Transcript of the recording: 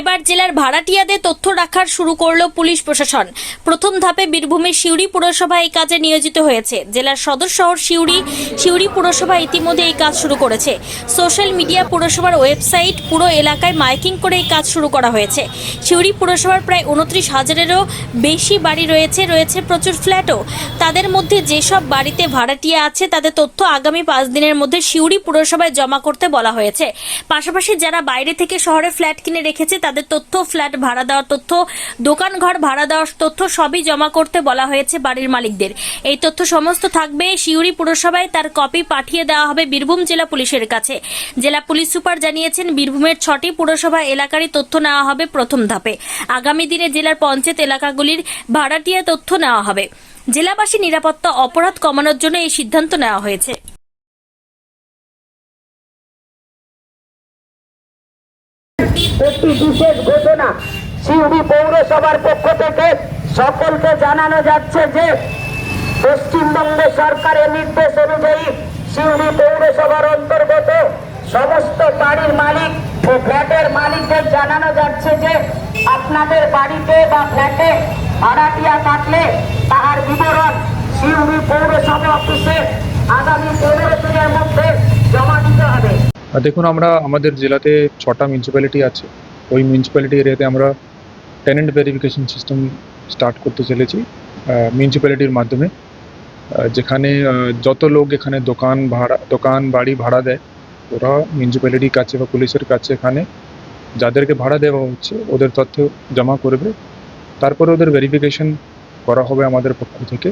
এবার জেলার ভাড়াটিয়াদের তথ্য রাখার শুরু করল পুলিশ প্রশাসন। প্রথম ধাপে বীরভূমের সিউড়ি পুরসভা এই কাজে নিয়োজিত হয়েছে। জেলার সদর শহর সিউড়ি সিউড়ি পুরসভা ইতিমধ্যে এই কাজ শুরু করেছে। সোশ্যাল মিডিয়া পুরসভার ওয়েবসাইট পুরো এলাকায় মাইকিং করে এই কাজ শুরু করা হয়েছে। সিউড়ি পুরসভার প্রায় উনত্রিশ হাজারেরও বেশি বাড়ি রয়েছে রয়েছে প্রচুর ফ্ল্যাটও। তাদের মধ্যে যেসব বাড়িতে ভাড়াটিয়া আছে, তাদের তথ্য আগামী পাঁচ দিনের মধ্যে সিউড়ি পুরসভায় জমা করতে বলা হয়েছে। পাশাপাশি যারা বাইরে থেকে শহরে ফ্ল্যাট কিনে রেখেছে তাদের তথ্য, ফ্ল্যাট ভাড়া দেওয়ার তথ্য দোকান ঘর ভাড়া দেওয়ার তথ্য সবই জমা করতে বলা হয়েছে বাড়ির মালিকদের। এই তথ্য সমস্ত থাকবে সিউড়ি পুরসভায়, তার কপি পাঠিয়ে দেওয়া হবে বীরভূম জেলা পুলিশের কাছে। জেলা পুলিশ সুপার জানিয়েছেন, বীরভূমের ছটি পুরসভা এলাকারই তথ্য নেওয়া হবে প্রথম ধাপে। আগামী দিনে জেলার পঞ্চায়েত এলাকাগুলির ভাড়াটিয়া তথ্য নেওয়া হবে। জেলাবাসী নিরাপত্তা অপরাধ কমানোর জন্য এই সিদ্ধান্ত নেওয়া হয়েছে। একটি বিশেষ ঘোষণা সিউড়ি পৌরসভার পক্ষ থেকে সকলকে জানানো যাচ্ছে যে পশ্চিমবঙ্গ সরকারের নির্দেশ অনুযায়ী সিউড়ি পৌরসভার অন্তর্গত সমস্ত বাড়ির মালিক ও ফ্ল্যাটের মালিকদের জানানো যাচ্ছে যে আপনাদের বাড়িতে বা ফ্ল্যাটে ভাড়াটিয়া থাকলে তার বিবরণ সিউড়ি পৌরসভা অফিসে আগামী পনেরো দিনের মধ্যে জমা দিতে হবে আর দেখুন, আমরা আমাদের জেলাতে ছটা মিউনিসিপ্যালিটি আছে। ওই মিউনিসিপ্যালিটি এরিয়াতে আমরা টেনেন্ট ভেরিফিকেশন সিস্টেম স্টার্ট করতে চলেছি মিউনিসিপ্যালিটির মাধ্যমে। যেখানে যত লোক এখানে দোকান ভাড়া, দোকান, বাড়ি ভাড়া দেয়, ওরা মিউনিসিপ্যালিটির কাছে বা পুলিশের কাছে এখানে যাদেরকে ভাড়া দেওয়া হচ্ছে, ওদের তথ্য জমা করবে। তারপরে ওদের ভেরিফিকেশন করা হবে আমাদের পক্ষ থেকে।